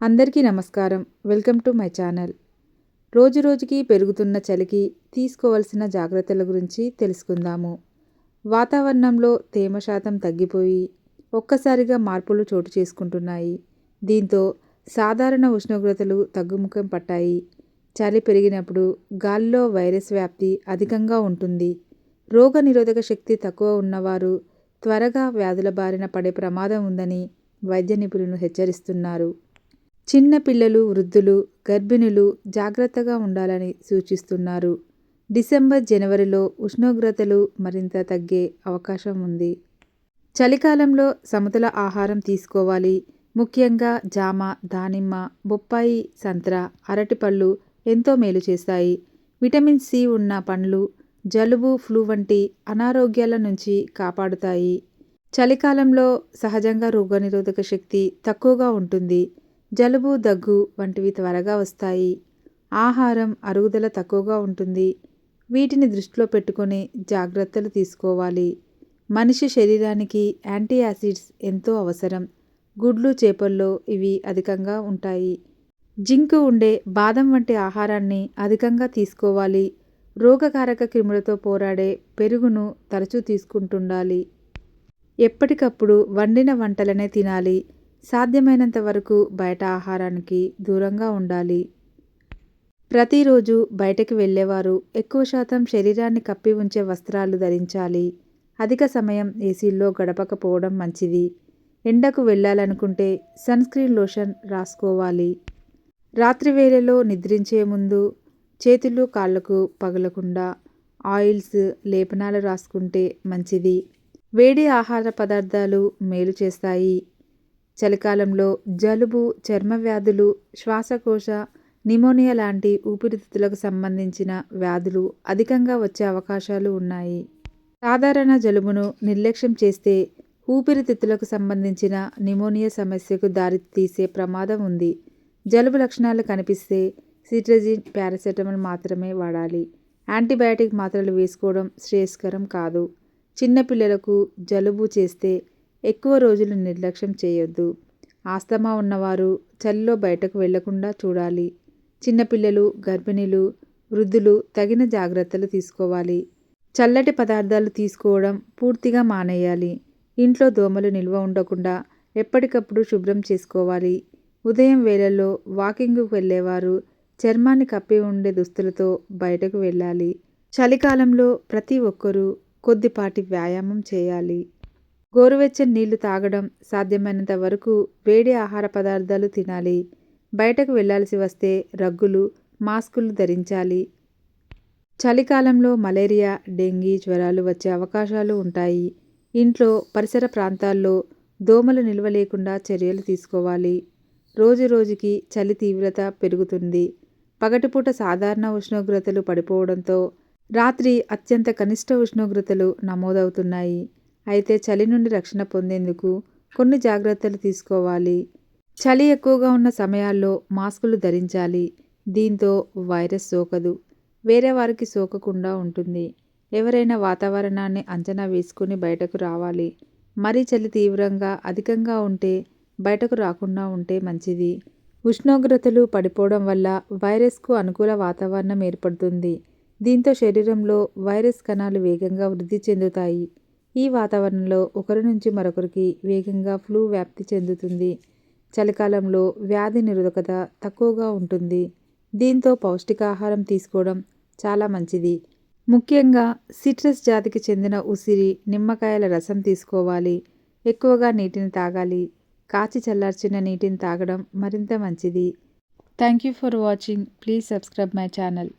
అందరికీ నమస్కారం. Welcome to my channel. రోజు రోజుకి పెరుగుతున్న చలికి తీసుకోవాల్సిన జాగ్రత్తల గురించి తెలుసుకుందాము. వాతావరణంలో తేమ శాతం తగ్గిపోయి ఒక్కసారిగా మార్పులు చోటు చేసుకుంటున్నాయి. దీంతో సాధారణ ఉష్ణోగ్రతలు తగ్గుముఖం పట్టాయి. చలి పెరిగినప్పుడు గాలిలో వైరస్ వ్యాప్తి అధికంగా ఉంటుంది. రోగ నిరోధక శక్తి తక్కువ ఉన్నవారు త్వరగా వ్యాధుల బారిన పడే ప్రమాదం ఉందని వైద్య నిపుణులు హెచ్చరిస్తున్నారు. చిన్నపిల్లలు వృద్ధులు గర్భిణులు జాగ్రత్తగా ఉండాలని సూచిస్తున్నారు. డిసెంబర్ జనవరిలో ఉష్ణోగ్రతలు మరింత తగ్గే అవకాశం ఉంది. చలికాలంలో సమతుల ఆహారం తీసుకోవాలి. ముఖ్యంగా జామ దానిమ్మ బొప్పాయి సంత్ర అరటిపళ్ళు ఎంతో మేలు చేస్తాయి. విటమిన్ సి ఉన్న పండ్లు జలుబు ఫ్లూ వంటి అనారోగ్యాల నుంచి కాపాడుతాయి. చలికాలంలో సహజంగా రోగనిరోధక శక్తి తక్కువగా ఉంటుంది. జలుబు దగ్గు వంటివి త్వరగా వస్తాయి. ఆహారం అరుగుదల తక్కువగా ఉంటుంది. వీటిని దృష్టిలో పెట్టుకొని జాగ్రత్తలు తీసుకోవాలి. మనిషి శరీరానికి యాంటీ యాసిడ్స్ ఎంతో అవసరం. గుడ్లు చేపల్లో ఇవి అధికంగా ఉంటాయి. జింక్ ఉండే బాదం వంటి ఆహారాన్ని అధికంగా తీసుకోవాలి. రోగకారక క్రిములతో పోరాడే పెరుగును తరచూ తీసుకుంటుండాలి. ఎప్పటికప్పుడు వండిన వంటలనే తినాలి. సాధ్యమైనంత వరకు బయట ఆహారానికి దూరంగా ఉండాలి. ప్రతిరోజు బయటకు వెళ్ళేవారు ఎక్కువ శాతం శరీరాన్ని కప్పి ఉంచే వస్త్రాలు ధరించాలి. అధిక సమయం ఏసీల్లో గడపకపోవడం మంచిది. ఎండకు వెళ్ళాలనుకుంటే సన్ స్క్రీన్ లోషన్ రాసుకోవాలి. రాత్రి వేళలో నిద్రించే ముందు చేతులు కాళ్ళకు పగలకుండా ఆయిల్స్ లేపనాలు రాసుకుంటే మంచిది. వేడి ఆహార పదార్థాలు మేలు చేస్తాయి. చలికాలంలో జలుబు చర్మ వ్యాధులు శ్వాసకోశ నిమోనియా లాంటి ఊపిరితిత్తులకు సంబంధించిన వ్యాధులు అధికంగా వచ్చే అవకాశాలు ఉన్నాయి. సాధారణ జలుబును నిర్లక్ష్యం చేస్తే ఊపిరితిత్తులకు సంబంధించిన నిమోనియా సమస్యకు దారితీసే ప్రమాదం ఉంది. జలుబు లక్షణాలు కనిపిస్తే సిట్రజిన్ పారాసెటమాల్ మాత్రమే వాడాలి. యాంటీబయాటిక్ మాత్రలు వేసుకోవడం శ్రేయస్కరం కాదు. చిన్నపిల్లలకు జలుబు చేస్తే ఎక్కువ రోజులు నిర్లక్ష్యం చేయొద్దు. ఆస్తమా ఉన్నవారు చలిలో బయటకు వెళ్ళకుండా చూడాలి. చిన్నపిల్లలు గర్భిణీలు వృద్ధులు తగిన జాగ్రత్తలు తీసుకోవాలి. చల్లటి పదార్థాలు తీసుకోవడం పూర్తిగా మానేయాలి. ఇంట్లో దోమలు నిల్వ ఉండకుండా ఎప్పటికప్పుడు శుభ్రం చేసుకోవాలి. ఉదయం వేళల్లో వాకింగ్కు వెళ్ళేవారు చర్మాన్ని కప్పి ఉండే దుస్తులతో బయటకు వెళ్ళాలి. చలికాలంలో ప్రతి ఒక్కరూ కొద్దిపాటి వ్యాయామం చేయాలి. గోరువెచ్చని నీళ్ళు తాగడం సాధ్యమైనంత వరకు వేడి ఆహార పదార్థాలు తినాలి. బయటకు వెళ్ళాల్సి వస్తే రగ్గులు మాస్కులు ధరించాలి. చలికాలంలో మలేరియా డెంగీ జ్వరాలు వచ్చే అవకాశాలు ఉంటాయి. ఇంట్లో పరిసర ప్రాంతాల్లో దోమలు నిల్వ లేకుండా చర్యలు తీసుకోవాలి. రోజు రోజుకి చలి తీవ్రత పెరుగుతుంది. పగటిపూట సాధారణ ఉష్ణోగ్రతలు పడిపోవడంతో రాత్రి అత్యంత కనిష్ట ఉష్ణోగ్రతలు నమోదవుతున్నాయి. అయితే చలి నుండి రక్షణ పొందేందుకు కొన్ని జాగ్రత్తలు తీసుకోవాలి. చలి ఎక్కువగా ఉన్న సమయాల్లో మాస్కులు ధరించాలి. దీంతో వైరస్ సోకదు. వేరే వారికి సోకకుండా ఉంటుంది. ఎవరైనా వాతావరణాన్ని అంచనా వేసుకుని బయటకు రావాలి. మరీ చలి తీవ్రంగా అధికంగా ఉంటే బయటకు రాకుండా ఉంటే మంచిది. ఉష్ణోగ్రతలు పడిపోవడం వల్ల వైరస్కు అనుకూల వాతావరణం ఏర్పడుతుంది. దీంతో శరీరంలో వైరస్ కణాలు వేగంగా వృద్ధి చెందుతాయి. ఈ వాతావరణంలో ఒకరి నుంచి మరొకరికి వేగంగా ఫ్లూ వ్యాప్తి చెందుతుంది. చలికాలంలో వ్యాధి నిరోధకత తక్కువగా ఉంటుంది. దీంతో పౌష్టికాహారం తీసుకోవడం చాలా మంచిది. ముఖ్యంగా సిట్రస్ జాతికి చెందిన ఉసిరి నిమ్మకాయల రసం తీసుకోవాలి. ఎక్కువగా నీటిని తాగాలి. కాచి చల్లార్చిన నీటిని తాగడం మరింత మంచిది. Thank you for watching. Please subscribe my channel.